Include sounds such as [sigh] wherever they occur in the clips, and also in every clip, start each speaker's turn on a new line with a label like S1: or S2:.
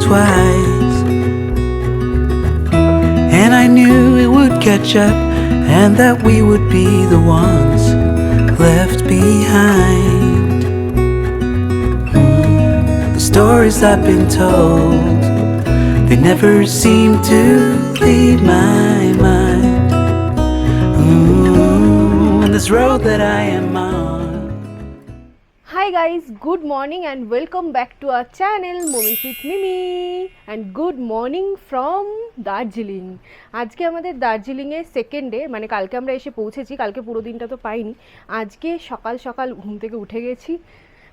S1: twice. And I knew it would catch up and that we would be the ones left behind. The stories I've been told, they never seem to leave my mind. Mm, And this road that I am on.
S2: Guys, good morning and welcome back to our channel Moments with Mimi and good morning from Darjeeling আজকে আমাদের দার্জিলিংয়ের second day মানে কালকে আমরা এসে পৌঁছেছি কালকে পুরো দিনটা তো পাইনি আজকে সকাল সকাল ঘুম থেকে উঠে গেছি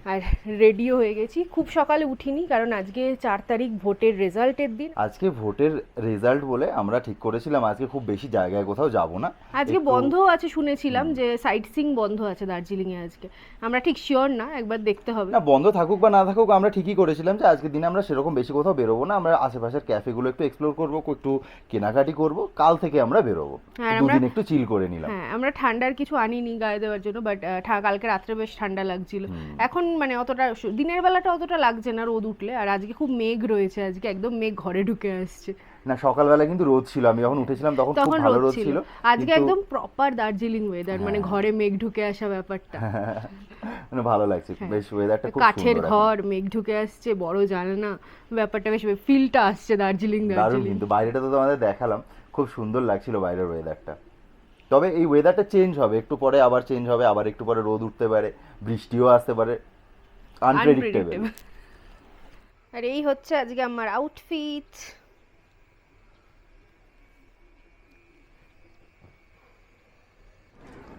S2: আর রেডিও হয়ে গেছি। খুব সকালে উঠিনি কারণ আজকে চার তারিখ ভোটের রেজাল্টের দিন।
S3: আজকে ভোটের রেজাল্ট বলে আমরা ঠিক করেছিলাম আজকে খুব বেশি জায়গায় কোথাও যাব না।
S2: আজকে
S3: একটু-
S2: বন্ধ আছে শুনেছিলাম যে সাইট সিং বন্ধ আছে দার্জিলিংয়ে আজকে। আমরা ঠিক শিওর না একবার দেখতে হবে।
S3: না বন্ধ থাকুক বা না থাকুক আমরা ঠিকই করেছিলাম যে আজকের দিনে আমরা সেরকম বেশি কোথাও বেরোবো না আমরা আশেপাশের ক্যাফেগুলো একটু এক্সপ্লোর করব একটু কেনাকাটি করব কাল থেকে আমরা বেরোবো।
S2: হ্যাঁ,
S3: দুদিন একটু চিল করে নিলাম।
S2: হ্যাঁ আমরা ঠান্ডার কিছু আনিনি গায়ে দেওয়ার জন্য বাট কালকে রাত্রে বেশ ঠান্ডা লাগছিল। এখন মানে অতটা দিনের বেলাটা অতটা লাগছে না রোদ উঠলে আর আজকে খুব মেঘ রয়েছে আজকে একদম মেঘ ঘরে ঢুকে আসছে।
S3: না সকালবেলা কিন্তু রোদ ছিল আমি যখন উঠেছিলাম তখন খুব ভালো
S2: রোদ ছিল। আজকে
S3: হ্যাঁ।
S2: একদম প্রপার দার্জিলিং ওয়েদার মানে ঘরে মেঘ ঢুকে আসা ব্যাপারটা। [laughs]
S3: মানে ভালো লাগছে বেশ ওয়েদারটা খুব
S2: কাঠের ঘর মেঘ ঢুকে আসছে বড় জানলা ব্যাপারটা বেশ ফিলটা আসছে দার্জিলিং দার্জিলিং।
S3: কিন্তু বাইরেটা তো তোমাদের দেখালাম খুব সুন্দর লাগছিল বাইরের ওয়েদারটা তবে এই ওয়েদারটা চেঞ্জ হবে একটু পরে আবার চেঞ্জ হবে আবার একটু পরে রোদ উঠতে পারে বৃষ্টিও আসতে পারে। আনপ্রেডিক্টেবল
S2: আর এই হচ্ছে আজকে আমার আউটফিট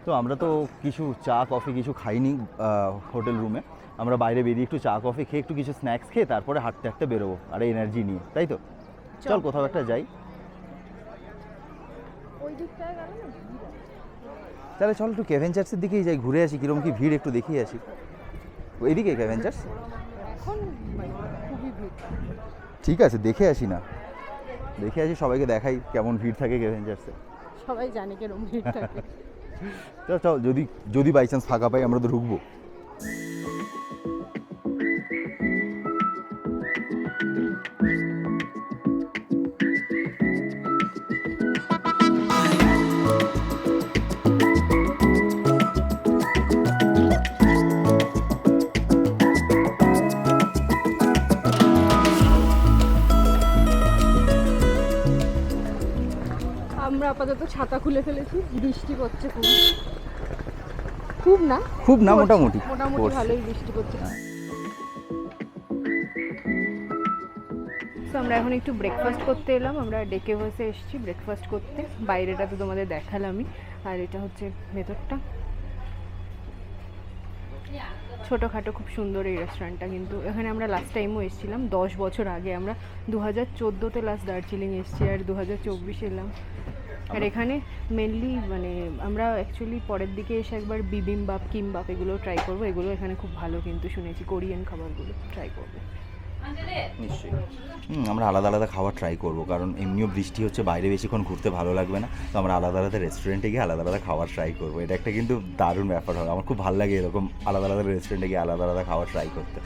S3: তো আমরা তো কিছু চা কফি কিছু খাইনি হোটেল রুমে আমরা বাইরে বেরিয়ে একটু চা কফি খেয়ে একটু কিছু স্ন্যাক্স খেয়ে তারপরে হাঁটতে হাঁটতে বেরোবো। আর এনার্জি নিয়ে তাই তো? চল। কোথাও একটা যাই। তাহলে চল একটু ক্যাভেঞ্চার্সের দিকেই যাই ঘুরে আসি কিরম কি ভিড় একটু দেখিয়ে আসি। এইদিকে অ্যাভেঞ্জার্স
S2: এখন মানে
S3: ঠিক আছে দেখে আসি না। দেখে আসি সবাইকে দেখাই কেমন ভিড় থাকে অ্যাভেঞ্জার্সে
S2: সবাই জানে কেমন ভিড় থাকে। [laughs]
S3: চল চল যদি যদি বাই চান্স ফাঁকা পাই আমরা তো ঢুকবো।
S2: ছাতা খুলে ফেলেছি বৃষ্টি পড়ছে খুব। খুব না?
S3: খুব না মোটামুটি।
S2: মোটামুটি ভালোই বৃষ্টি পড়ছে। তো আমরা এখন একটু ব্রেকফাস্ট করতে এলাম আমরা ডেকে বসে এসেছি ব্রেকফাস্ট করতে। বাইরেটা তো তোমাদের দেখালামই। আর এটা হচ্ছে ভেতরটা। ছোটোখাটো খুব সুন্দর এই রেস্টুরেন্টটা কিন্তু। এখানে আমরা লাস্ট টাইমও এসেছিলাম দশ বছর আগে আমরা। দু হাজার চোদ্দোতে লাস্ট দার্জিলিং এসেছি আর দু হাজার চব্বিশে এলাম। আর এখানে মেনলি মানে আমরা অ্যাকচুয়ালি পরের দিকে এসে একবার বিবিমবাপ কিমবাপ এগুলো ট্রাই করব। এগুলো এখানে খুব ভালো কিন্তু শুনেছি কোরিয়ান খাবারগুলো ট্রাই করব।
S3: নিশ্চয়ই। আমরা আলাদা আলাদা খাবার ট্রাই করব কারণ এমনিও বৃষ্টি হচ্ছে বাইরে বেশিক্ষণ ঘুরতে ভালো লাগবে না। তো আমরা আলাদা আলাদা রেস্টুরেন্টে গিয়ে আলাদা আলাদা খাবার ট্রাই করব। এটা একটা কিন্তু দারুণ ব্যাপার হবে আমার খুব ভালো লাগে এরকম আলাদা আলাদা রেস্টুরেন্টে গিয়ে আলাদা আলাদা খাবার ট্রাই করতে।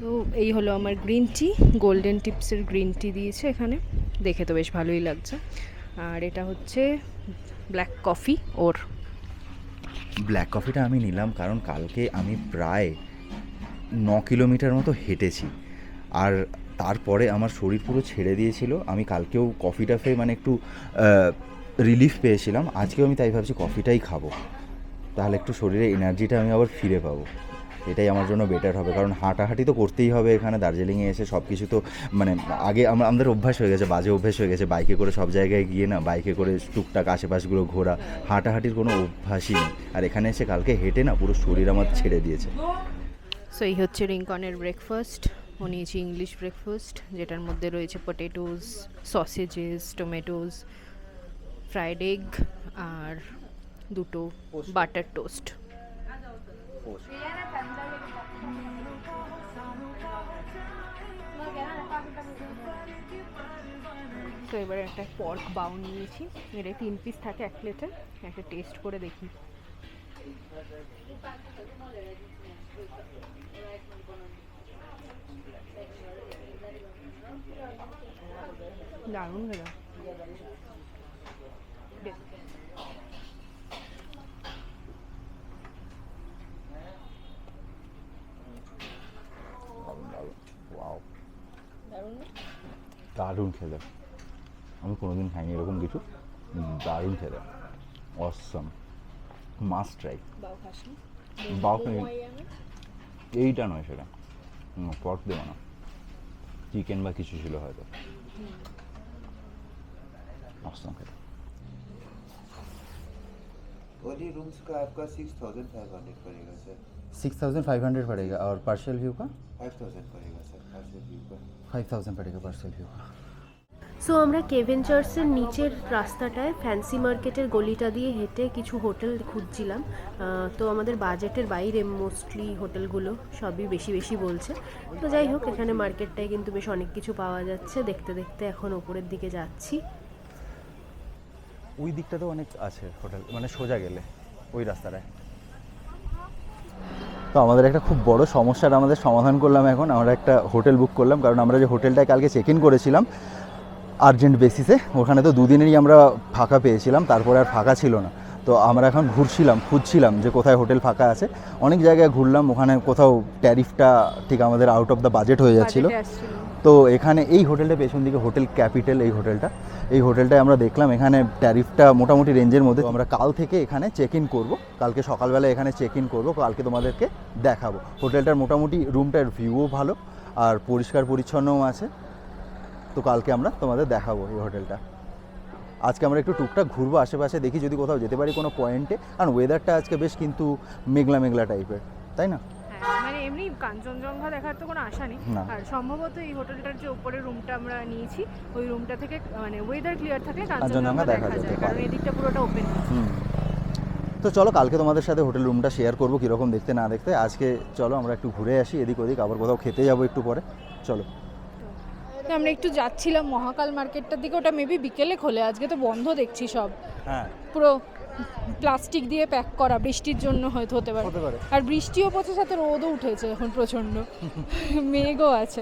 S2: তো এই হলো আমার গ্রিন টি গোল্ডেন টিপসের গ্রিন টি দিয়েছে এখানে। দেখে তো বেশ ভালোই লাগছে। আর এটা হচ্ছে ব্ল্যাক কফি ওর।
S3: ব্ল্যাক কফিটা আমি নিলাম কারণ কালকে আমি প্রায় ন কিলোমিটার মতো হেঁটেছি। আর তারপরে আমার শরীর পুরো ছেড়ে দিয়েছিল। আমি কালকেও কফিটা খেয়ে মানে একটু রিলিফ পেয়েছিলাম। আজকেও আমি তাই ভাবছি কফিটাই খাব। তাহলে একটু শরীরে এনার্জিটা আমি আবার ফিরে পাবো। এটাই আমার জন্য বেটার হবে। কারণ হাঁটাহাঁটি তো করতেই হবে এখানে দার্জিলিংয়ে এসে সব কিছু তো মানে আগে আমরা আমাদের অভ্যাস হয়ে গেছে বাজে অভ্যাস হয়ে গেছে বাইকে করে সব জায়গায় গিয়ে না বাইকে করে টুকটাক আশেপাশগুলো ঘোরা। হাঁটাহাঁটির কোনো অভ্যাসই নেই। আর এখানে এসে কালকে হেঁটে না পুরো শরীর আমার ছেড়ে দিয়েছে।
S2: সো এই হচ্ছে রিঙ্কনের ব্রেকফাস্ট ও নিয়েছি ইংলিশ ব্রেকফাস্ট যেটার মধ্যে রয়েছে potatoes sausages tomatoes fried egg আর দুটো বাটার টোস্ট তো এবারে একটা পর্ক বাউ নিয়েছি। এটা তিন পিস থাকে এক প্লেটে একটা টেস্ট করে দেখি। দারুণ দারুণ।
S3: দারুণ খেলে। আমি কোনোদিন খাইনি এরকম কিছু দারুণ খেলে অসম মাস্ট ট্রাই
S2: বাউ খাসনি
S3: বাউ
S2: মোমো
S3: খাইনি।
S2: এই আমি।
S3: এইটা নয় সেটা পর্ক দেবো না চিকেন বা কিছু ছিল হয়তো অসম খেলে
S4: ओनली रूम्स का आपका सिक्स थाउजेंड फाइव हंड्रेड पड़ेगा sir
S3: six thousand five hundred पड़ेगा और पार्शियल व्यू का
S4: फाइव थाउजेंड पड़ेगा सर पार्सल व्यू का
S3: फाइव थाउजेंड पड़ेगा पार्शियल व्यू का
S5: সো আমরা কেভেঞ্চার্সের নিচের রাস্তাটায় ফ্যান্সি মার্কেটের গলিটা দিয়ে হেঁটে কিছু হোটেল খুঁজছিলাম। তো আমাদের বাজেটের বাইরে মোস্টলি হোটেলগুলো সবই বেশি বেশি বলছে। তো যাই হোক, এখানে মার্কেটটায় কিন্তু বেশ অনেক কিছু পাওয়া যাচ্ছে। দেখতে দেখতে এখন ওপরের দিকে যাচ্ছি।
S3: ওই দিকটাতেও অনেক আছে হোটেল মানে সোজা গেলে ওই রাস্তাটায়। তো আমাদের একটা খুব বড় সমস্যার আমাদের সমাধান করলাম এখন। আমরা একটা হোটেল বুক করলাম, কারণ আমরা যে হোটেলটায় কালকে চেক ইন করেছিলাম আর্জেন্ট বেসিসে ওখানে তো দুদিনেরই আমরা ফাঁকা পেয়েছিলাম তারপরে আর ফাঁকা ছিল না। তো আমরা এখন ঘুরছিলাম খুঁজছিলাম যে কোথায় হোটেল ফাঁকা আছে। অনেক জায়গায় ঘুরলাম ওখানে কোথাও ট্যারিফটা ঠিক আমাদের আউট অফ দ্য বাজেট হয়ে যাচ্ছিল। তো এখানে এই হোটেলটা পেছন দিকে হোটেল ক্যাপিটাল এই হোটেলটা। এই হোটেলটায় আমরা দেখলাম এখানে ট্যারিফটা মোটামুটি রেঞ্জের মধ্যে। আমরা কাল থেকে এখানে চেক ইন করব। কালকে সকালবেলা এখানে চেক ইন করব কালকে তোমাদেরকে দেখাবো। হোটেলটার মোটামুটি রুমটার ভিউও ভালো আর পরিষ্কার পরিচ্ছন্নও আছে। তো কালকে আমরা তোমাদের দেখাবো এই হোটেলটা। আজকে আমরা একটু টুকটাক ঘুরবো আশেপাশে দেখি যদি কোথাও যেতে পারি কোনো পয়েন্টে কারণ ওয়েদারটা আজকে বেশ কিন্তু মেঘলা মেঘলা টাইপের তাই না?
S2: হ্যাঁ মানে এমনি কাঞ্চনজঙ্ঘা দেখার তো কোনো আশা নেই। আর সম্ভবত এই হোটেলটার যে উপরের রুমটা আমরা নিয়েছি ওই রুমটা থেকে মানে ওয়েদার ক্লিয়ার থাকলে কাঞ্চনজঙ্ঘা দেখা যায় কারণ এদিকটা পুরোটা ওপেন
S3: তো চলো কালকে তোমাদের সাথে হোটেল রুমটা শেয়ার করব কীরকম দেখতে না দেখতে। আজকে চলো আমরা একটু ঘুরে আসি এদিক ওদিক আবার কোথাও খেতে যাব একটু পরে। চলো।
S2: আমরা একটু যাচ্ছিলাম মহাকাল মার্কেটটার দিকে ওটা মেবি বিকেলে খোলে আজকে তো বন্ধ দেখছি সব।
S3: হ্যাঁ।
S2: পুরো প্লাস্টিক দিয়ে প্যাক করা বৃষ্টির জন্য হয়তো হতে পারে। আর বৃষ্টিও পড়ছে সাথে রোদও উঠেছে এখন প্রচণ্ড। [laughs] মেঘও আছে।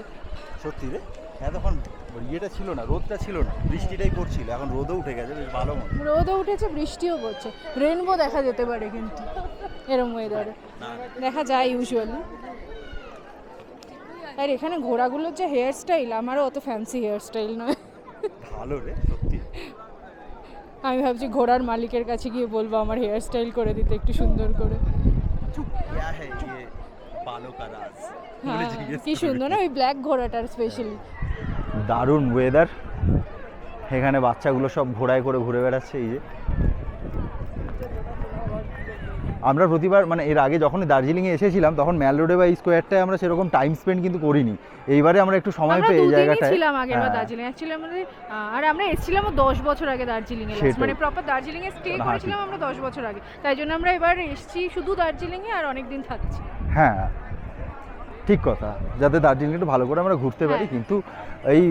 S3: সত্যি রে? হ্যাঁ তখন ইয়েটা ছিল না রোদটা ছিল না। বৃষ্টিটাই পড়ছিল এখন রোদও উঠে গেছে বেশ ভালো মতো
S2: রোদও উঠেছে বৃষ্টিও পড়ছে। রেনবো দেখা যেতে পারে কিন্তু এরম ওয়েদারে দেখা যায় ইউজুয়ালি আর এখানে ঘোড়াগুলোর যে হেয়ার স্টাইল আমারও অত ফ্যান্সি হেয়ার স্টাইল নয়।
S3: ভালো রে সত্যি।
S2: আমি ভাবছি ঘোড়ার মালিকের কাছে গিয়ে বলব আমার হেয়ার স্টাইল করে দিতে একটু সুন্দর করে। হ্যাঁ কি সুন্দর না ওই ব্ল্যাক ঘোড়াটার স্পেশালি
S3: দারুণ ওয়েদার এখানে বাচ্চাগুলো সব ঘোড়ায় করে ঘুরে বেড়াচ্ছে এই যে। আমরা প্রতিবার মানে এর আগে যখন দার্জিলিংয়ে এসেছিলাম তখন ম্যাল রোডে বা স্কোয়ারটায় আমরা সেরকম টাইম স্পেন্ড কিন্তু করিনি। এইবারে আমরা একটু সময় পেয়ে এই জায়গাটায়।
S2: ছিলাম বার
S3: হ্যাঁ।
S2: দার্জিলিং। অ্যাকচুয়ালি আমাদের আর আমরা এসেছিলাম দশ বছর আগে দার্জিলিং এ। মানে প্রপার দার্জিলিং এ স্টে করেছিলাম আমরা দশ বছর আগে। তাই জন্য আমরা এবার এসেছি শুধু দার্জিলিং এ আর অনেক দিন থাকছি।
S3: হ্যাঁ ঠিক কথা। যাতে দার্জিলিং একটু ভালো করে আমরা ঘুরতে পারি।
S2: হ্যাঁ।
S3: কিন্তু এই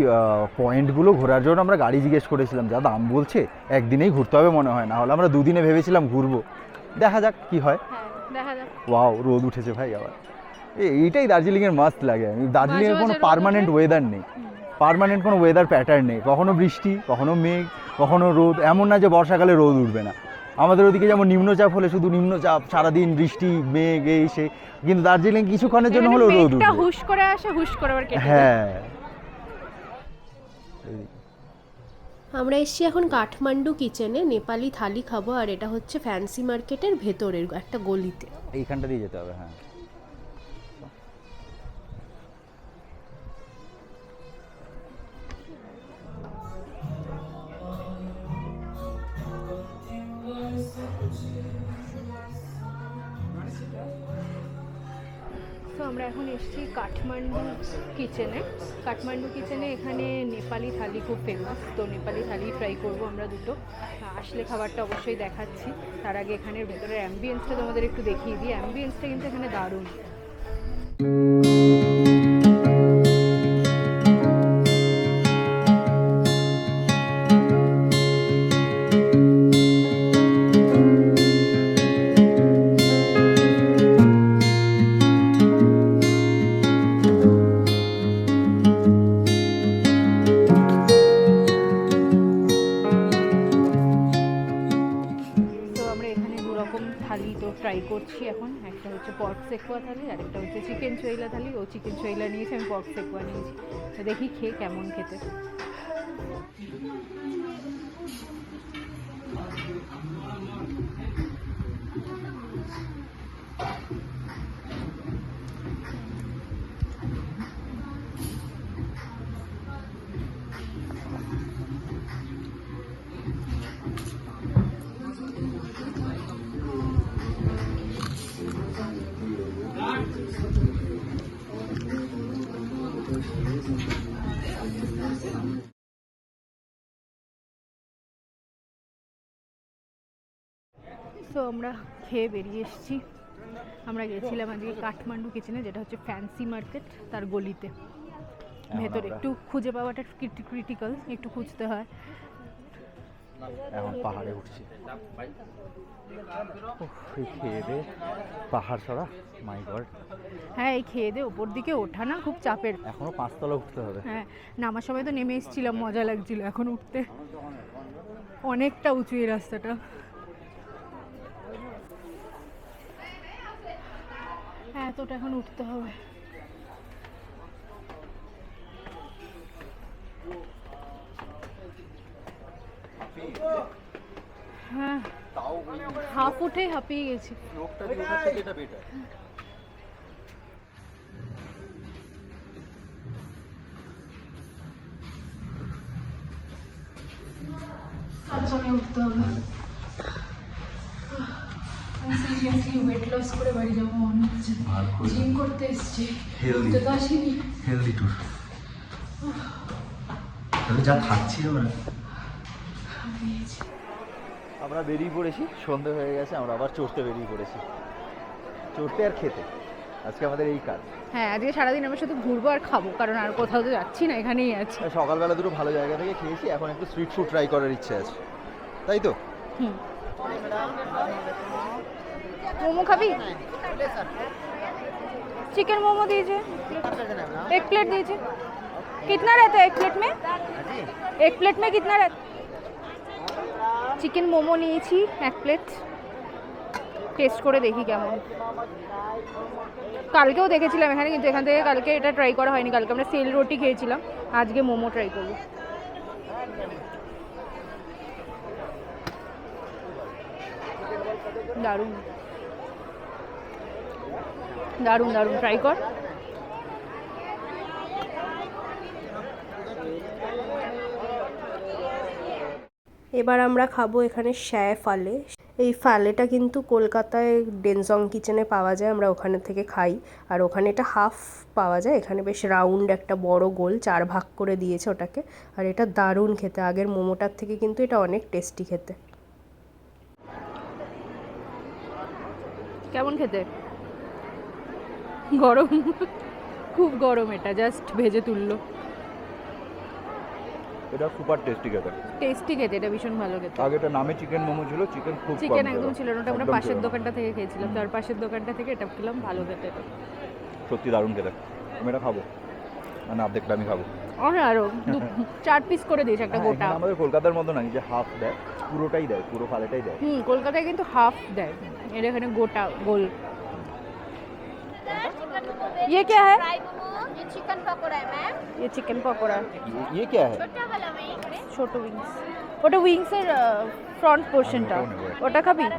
S3: পয়েন্টগুলো ঘোরার জন্য আমরা গাড়ি জিজ্ঞেস করেছিলাম যা দাম বলছে একদিনেই ঘুরতে হবে মনে হয়। না হলে আমরা দুদিনে ভেবেছিলাম ঘুরবো। দেখা যাক কি হয়।
S2: হ্যাঁ
S3: ওয়াও রোদ উঠেছে ভাই আবার। এইটাই দার্জিলিংয়ের মাস্ট লাগে। দার্জিলিংয়ের কোনো পার্মানেন্ট ওয়েদার নেই। পার্মানেন্ট কোনো ওয়েদার প্যাটার্ন নেই। কখনো বৃষ্টি কখনো মেঘ কখনো রোদ। এমন না যে বর্ষাকালে রোদ উঠবে না। আমাদের ওদিকে যেমন নিম্নচাপ হলে শুধু নিম্নচাপ সারাদিন বৃষ্টি মেঘ এই সে। কিন্তু দার্জিলিং কিছুক্ষণের জন্য হলেও রোদ উঠবে।
S2: হুশ করে আসে হুশ করে।
S3: হ্যাঁ।
S5: আমরা এসছি এখন কাঠমান্ডু কিচেনে। নেপালি থালি খাব আর এটা হচ্ছে ফ্যান্সি মার্কেটের ভেতরের একটা গলিতে।
S3: এইখানটা দিয়ে যেতে হবে হ্যাঁ।
S2: আমরা এখন এসেছি কাঠমান্ডু কিচেনে কাঠমান্ডু কিচেনে এখানে নেপালি থালি খুব ফেমাস তো নেপালি থালি ট্রাই করব আমরা দুটো। আসলে খাবারটা অবশ্যই দেখাচ্ছি। তার আগে এখানের ভেতরের অ্যাম্বিয়েন্সটা তোমাদের একটু দেখিয়ে দিই। অ্যাম্বিয়েন্সটা কিন্তু এখানে দারুণ। চিকেন চইলা নিয়েছি আমি পক সেকুয়া নিয়েছি। তো দেখি খেয়ে কেমন খেতে। সো আমরা খেয়ে বেরিয়ে এসেছি। আমরা গেছিলাম আজকে কাঠমান্ডু কিচেনে যেটা হচ্ছে ফ্যান্সি মার্কেট তার গলিতে। ভেতরে একটু খুঁজে পাওয়াটা ক্রিটিক্যাল একটু খুঁজতে হয়।
S3: এখন পাহাড়ে উঠছি। খেয়ে দে। পাহাড় চড়া মাই গড
S2: হ্যাঁ এই খেয়ে দিয়ে ওপর দিকে ওঠা না খুব চাপের।
S3: এখনও পাঁচতলা উঠতে হবে।
S2: হ্যাঁ নামার সময় তো নেমে এসেছিলাম মজা লাগছিল এখন উঠতে। অনেকটা উঁচু এই রাস্তাটা। এতটা এখন উঠতে হবে। হ্যাঁ হাফ উঠে হাঁপিয়ে গেছি। উঠতে হবে। সিরিয়াসলি ওয়েট লস করে বাড়ি যাব মনে হচ্ছে। জিম করতে এসছি। উঠতে তো আসিনি।
S3: হেলদি তবে যা খাচ্ছি আমরা। আমরা বেরিয়ে পড়েছি সন্ধে হয়ে গেছে আমরা আবার চড়তে বেরিয়ে পড়েছি। চড়তে আর খেতে। আজকে আমাদের এই কাজ।
S2: হ্যাঁ আজকে সারাদিন আমরা শুধু ঘুরবো আর খাব কারণ আর কোথাও তো যাচ্ছি না এখানেই আছি।
S3: সকালবেলা দুটো ভালো জায়গা থেকে খেয়েছি এখন একটু স্ট্রিট ফুড ট্রাই করার ইচ্ছে আছে। তাই তো?
S2: হুম। মোমো খাবি चिकन मोमो दीजिए एक प्लेट दीजिए कितना रहता है एक प्लेट में एक प्लेट में कितना रहता চিকেন মোমো নিয়েছি এক প্লেট টেস্ট করে দেখি কেমন কালকেও দেখেছিলাম এখানে কিন্তু এখান থেকে কালকে এটা ট্রাই করা হয়নি কালকে আমরা সেল রুটি খেয়েছিলাম আজকে মোমো ট্রাই করবো দারুণ দারুণ দারুণ ট্রাই কর।
S5: এবার আমরা খাব এখানে শ্যায় ফালে। এই ফালেটা কিন্তু কলকাতায় ডেনজং কিচেনে পাওয়া যায় আমরা ওখানে থেকে খাই। আর ওখানে এটা হাফ পাওয়া যায় এখানে বেশ রাউন্ড একটা বড় গোল চার ভাগ করে দিয়েছে ওটাকে। আর এটা দারুণ খেতে আগের মোমোটার থেকে কিন্তু এটা অনেক টেস্টি খেতে।
S2: কেমন খেতে? গরম। খুব গরম এটা জাস্ট ভেজে তুললো।
S3: এটা সুপার টেস্টি খেতে।
S2: টেস্টি খেতে এটা ভীষণ ভালো খেতে।
S3: আগে এটা নামে চিকেন মোমো ছিল চিকেন খুব
S2: চিকেন একদম ছিল না ওটা আমরা পাশের দোকানটা থেকে খেয়েছিলাম। তার পাশের দোকানটা থেকে এটা খেলাম ভালো খেতে।
S3: সত্যি দারুণ খেতে। আমি এটা খাব। মানে অর্ধেকটা আমি খাব।
S2: আর আরও চার পিস করে দিয়েছে একটা
S3: হ্যাঁ,
S2: গোটা।
S3: আমাদের কলকাতার মতো না যে হাফ দেয় পুরোটাই দেয় পুরো ফালেটাই দেয়।
S2: হুম কলকাতায় কিন্তু হাফ দেয়। এর এখানে গোটা গোল। ये क्या है
S6: फ्राई मोमो ये चिकन पकौड़ा है मैम
S2: ये चिकन पकोड़ा
S3: ये- ये क्या है
S6: छोटा वाला में
S2: ছোট উইংস ওটা উইংসের ফ্রন্ট পোর্শনটা
S3: ওটাও নেবো একটা।
S2: ওটা খাবি
S3: ওটা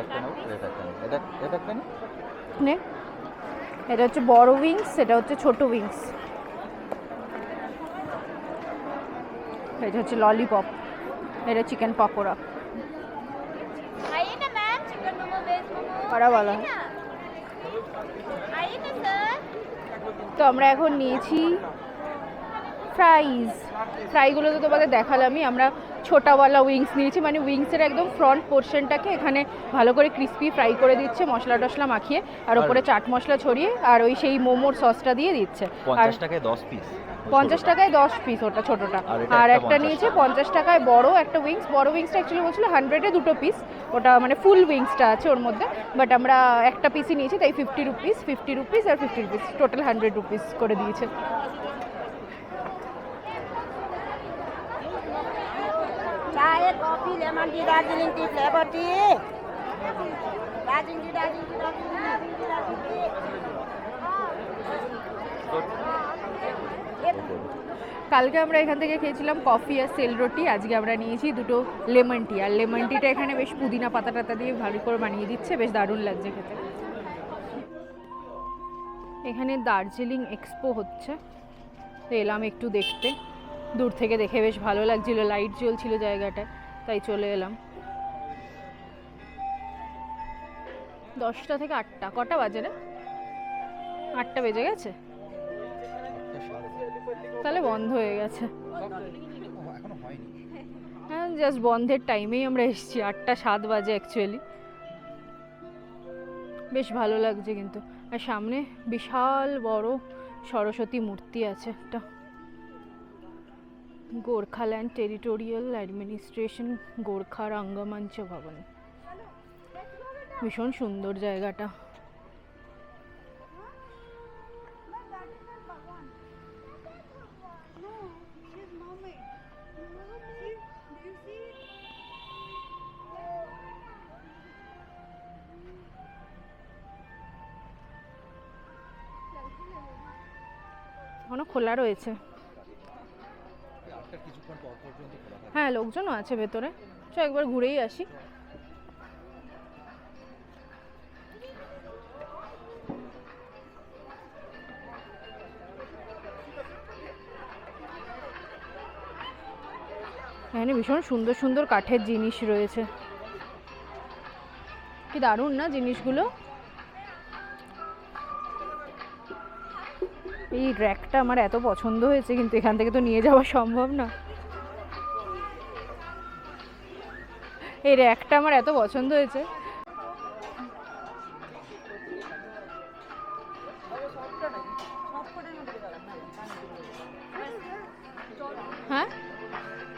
S3: একটা নাও, এটা একটা নাও। এটা এটা একটা নি
S2: নে এটা হচ্ছে বড় উইংস এটা হচ্ছে ছোট উইংস এটা হচ্ছে ললিপপ এটা চিকেন পকোড়া
S6: आइए ना ma'am chicken momo veg momo
S2: बड़ा वाला है। তো আমরা এখন নিয়েছি ফ্রাইজ ফ্রাইগুলো তো তোমাদের দেখালামই আমরা ছোটাওয়ালা উইংস নিয়েছি মানে উইংসের একদম ফ্রন্ট পোর্শনটাকে এখানে ভালো করে ক্রিস্পি ফ্রাই করে দিচ্ছে মশলা টশলা মাখিয়ে আর ওপরে চাট মশলা ছড়িয়ে আর ওই সেই মোমোর সসটা দিয়ে দিচ্ছে। আর
S3: টাকায় দশ পিস
S2: পঞ্চাশ টাকায় দশ পিস ওটা ছোটটা।
S3: আর একটা
S2: একটা
S3: 50
S2: নিয়েছে পঞ্চাশ টাকায় বড় একটা উইংস বড় উইংসটা অ্যাকচুয়ালি বলছিল হান্ড্রেডে দুটো পিস ওটা মানে ফুল উইংসটা আছে ওর মধ্যে বাট আমরা একটা পিসই নিয়েছি, তাই ফিফটি রুপিস ফিফটি রুপিস আর fifty rupees total hundred rupees করে দিয়েছে। কালকে আমরা এখান থেকে খেয়েছিলাম কফি আর সেল রুটি, আজকে আমরা নিয়েছি দুটো লেমন টি আর লেমন টিটা এখানে বেশ পুদিনা পাতা টাতা দিয়ে ভালো করে বানিয়ে দিচ্ছে, বেশ দারুণ লাগছে খেতে। এখানে দার্জিলিং এক্সপো হচ্ছে এলাম একটু দেখতে। দূর থেকে দেখে বেশ ভালো লাগছিল লাইট জ্বলছিল জায়গাটায়, তাই চলে এলাম। দশটা থেকে আটটা, কটা বাজে না আটটা বেজে গেছে? তাহলে বন্ধ হয়ে গেছে। হ্যাঁ জাস্ট বন্ধের টাইমেই আমরা এসেছি আটটা সাত বাজে অ্যাকচুয়ালি বেশ ভালো লাগছে কিন্তু। আর সামনে বিশাল বড় সরস্বতী মূর্তি আছে একটা। Gorkhaland territorial administration Gorkha Rangamanch Bhawan. ভীষণ সুন্দর জায়গাটা। খোলা রয়েছে। হ্যাঁ লোকজনও আছে ভেতরে। চ, একবার ঘুরেই আসি। এখানে ভীষণ সুন্দর সুন্দর কাঠের জিনিস রয়েছে। কি দারুণ না জিনিসগুলো? এই র্যাকটা আমার এত পছন্দ হয়েছে, কিন্তু এখান থেকে তো নিয়ে যাওয়া সম্ভব না। এই র্যাকটা আমার এত পছন্দ হয়েছে। হ্যাঁ?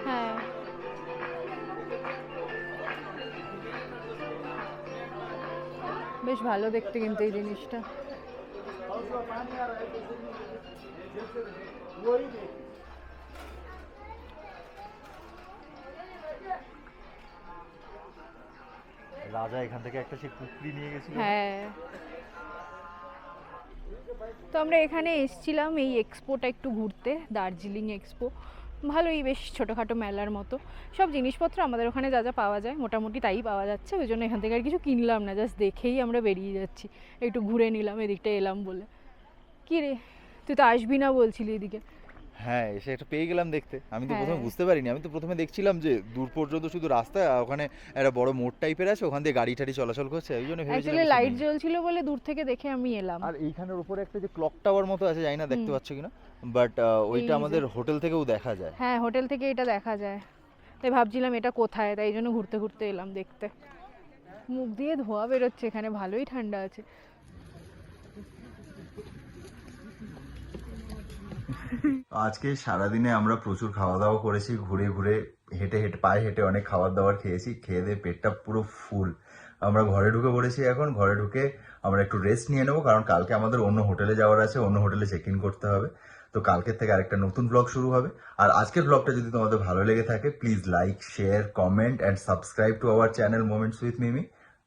S2: হ্যাঁ। বেশ ভালো দেখতে কিন্তু এই জিনিসটা।
S3: থেকে একটা কুকরি নিয়ে গেছিল।
S2: হ্যাঁ। তো আমরা এখানে এসছিলাম এই এক্সপোটা একটু ঘুরতে, দার্জিলিং এক্সপো ভালোই, বেশ ছোটোখাটো মেলার মতো। সব জিনিসপত্র আমাদের ওখানে যা যা পাওয়া যায়, মোটামুটি তাই পাওয়া যাচ্ছে। ওই জন্য এখান থেকে আর কিছু কিনলাম না জাস্ট দেখেই আমরা বেরিয়ে যাচ্ছি। একটু ঘুরে নিলাম, এদিকটা এলাম বলে। কী রে, তুই তো আসবি না বলছিলি এদিকে।
S3: হ্যাঁ এসে একটা পেয়ে গেলাম দেখতে। আমি তো প্রথমে
S2: হ্যাঁ।
S3: বুঝতে পারিনি। আমি তো প্রথমে দেখছিলাম যে দূর পর্যন্ত শুধু রাস্তা ওখানে একটা বড় মোড় টাইপের আছে ওখান দিয়ে গাড়ি টাড়ি চলাচল করছে। ওই জন্য ভেবেছিলাম
S2: লাইট। জ্বলছিল বলে দূর থেকে দেখে আমি এলাম।
S3: আর এইখানের উপরে একটা যে ক্লক টাওয়ার মতো আছে জানি না দেখতে। পাচ্ছ কিনা বাট ওইটা আমাদের হোটেল থেকেও দেখা যায়।
S2: হ্যাঁ হোটেল থেকে এটা দেখা যায়। তাই ভাবছিলাম এটা কোথায় তাই জন্য ঘুরতে ঘুরতে এলাম দেখতে। মুখ দিয়ে ধোয়া বেরোচ্ছে এখানে ভালোই ঠান্ডা আছে।
S3: আজকে সারাদিনে আমরা প্রচুর খাওয়া দাওয়া করেছি, ঘুরে ঘুরে, হেঁটে হেঁটে, পায়ে হেঁটে অনেক খাবার দাবার খেয়েছি, খেয়ে দিয়ে পেটটা পুরো ফুল। আমরা ঘরে ঢুকে পড়েছি এখন, ঘরে ঢুকে আমরা একটু রেস্ট নিয়ে নেব, কারণ কালকে আমাদের অন্য হোটেলে যাওয়ার আছে, অন্য হোটেলে চেক ইন করতে হবে। তো কালকের থেকে আরেকটা নতুন ব্লগ শুরু হবে। আর আজকের ব্লগটা যদি তোমাদের ভালো লেগে থাকে please like share comment and subscribe to our channel moments with Mimi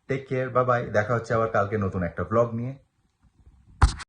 S3: take care বা বাই দেখা হচ্ছে আবার কালকে নতুন একটা ব্লগ নিয়ে।